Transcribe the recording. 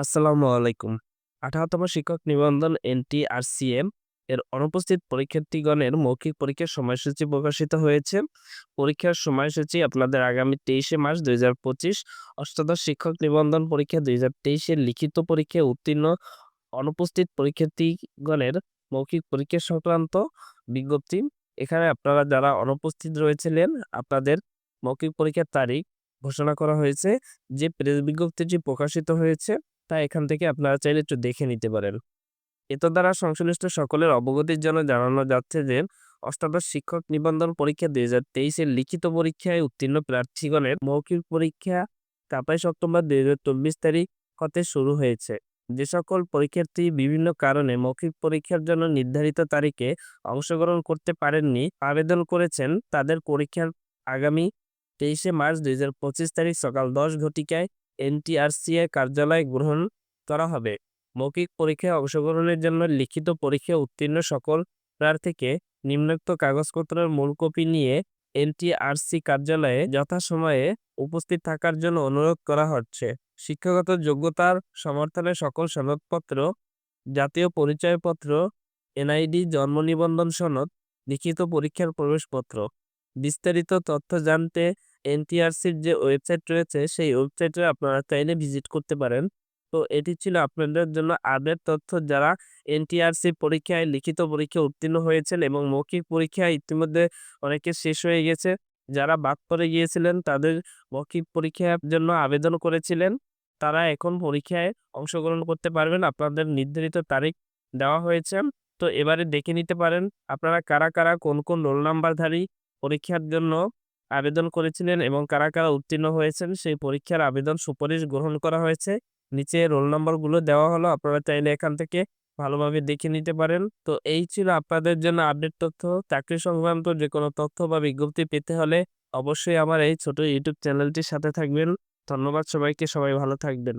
আসসালামু আলাইকুম। ১৮তম শিক্ষক নিবন্ধন এনটিআরসিএম এর অনুপস্থিত পরীক্ষার্থীগণের মৌখিক পরীক্ষার সময়সূচি প্রকাশিত হয়েছে। পরীক্ষার সময়সূচি আপনাদের আগামী ২৩শে মার্চ ২০২৫ অষ্টাদশ শিক্ষক নিবন্ধন পরীক্ষা ২০২৩ এর লিখিত পরীক্ষায় উত্তীর্ণ অনুপস্থিত পরীক্ষার্থীগণের মৌখিক পরীক্ষা সংক্রান্ত বিজ্ঞপ্তি। এখানে আপনারা যারা অনুপস্থিত রয়েছিলেন, আপনাদের মৌখিক পরীক্ষার তারিখ ঘোষণা করা হয়েছে। যে প্রেস বিজ্ঞপ্তিটি প্রকাশিত হয়েছে তা এখান থেকে আপনারা চাইলে একটু দেখে নিতে পারেন। এত দ্বারা সংশ্লিষ্ট সকলের অবগতির জন্য জানানো যাচ্ছে যে, অষ্টাদশ শিক্ষক নিবন্ধন পরীক্ষা দুই হাজার তেইশের লিখিত পরীক্ষায় উত্তীর্ণ প্রার্থীগণের মৌখিক পরীক্ষা ২৭ অক্টোবর ২০২৪ তারিখ হতে শুরু হয়েছে। যে সকল পরীক্ষার্থী বিভিন্ন কারণে মৌখিক পরীক্ষার জন্য নির্ধারিত তারিখে অংশগ্রহণ করতে পারেননি, আবেদন করেছেন তাদের পরীক্ষার আগামী ২৩শে মার্চ ২০২৫ তারিখ সকাল ১০ ঘটিকায় এনটিআরসিএ কার্যালয়ে গ্রহণ করা হবে। মৌখিক পরীক্ষায় অংশগ্রহণের জন্য লিখিত পরীক্ষায় উত্তীর্ণ সকল প্রার্থীকে নিম্নোক্ত কাগজপত্রের মূল কপি নিয়ে এনটিআরসি কার্যালয়ে যথাসময়ে উপস্থিত থাকার জন্য অনুরোধ করা হচ্ছে। শিক্ষাগত যোগ্যতার সমর্থনে সকল সনদপত্র, জাতীয় পরিচয়পত্র, এনআইডি, জন্ম নিবন্ধন সনদ, লিখিত পরীক্ষার প্রবেশপত্র। বিস্তারিত তথ্য জানতে এনটিআরসির যে ওয়েবসাইট রয়েছে সেই ওয়েবসাইটে আপনারা চাইলে ভিজিট করতে পারেন। তো এটি ছিল আপনাদের জন্য আপডেট তথ্য যারা এনটিআরসি পরীক্ষায় লিখিত পরীক্ষায় উত্তীর্ণ হয়েছেন এবং মৌখিক পরীক্ষা ইতিমধ্যে অনেকে শেষ হয়ে গেছে। যারা বাদ পড়ে গিয়েছিলেন তাদের মৌখিক পরীক্ষার জন্য আবেদন করেছিলেন তারা এখন পরীক্ষায় অংশগ্রহণ করতে পারবেন। আপনাদের নির্ধারিত তারিখ দেওয়া হয়েছে। তো এবারে দেখে নিতে পারেন আপনারা কারা, কারা কোন, কোন রোল নাম্বারধারী পরীক্ষার জন্য আবেদন করেছিলেন এবং কারা, কারা উত্তীর্ণ হয়েছেন সেই পরীক্ষার আবেদন সুপারিশ গ্রহণ করা হয়েছে। নিচে রোল নম্বরগুলো দেওয়া হলো আপনারা চাইলে এখান থেকে ভালোভাবে দেখে নিতে পারেন। তো এই ছিল আপনাদের জন্য আপডেট তথ্য। চাকরি সংক্রান্ত যে কোনো তথ্য বা বিজ্ঞপ্তি পেতে হলে অবশ্যই আমার এই ছোট ইউটিউব চ্যানেলটির সাথে থাকবেন। ধন্যবাদ সবাইকে। সবাই ভালো থাকবেন।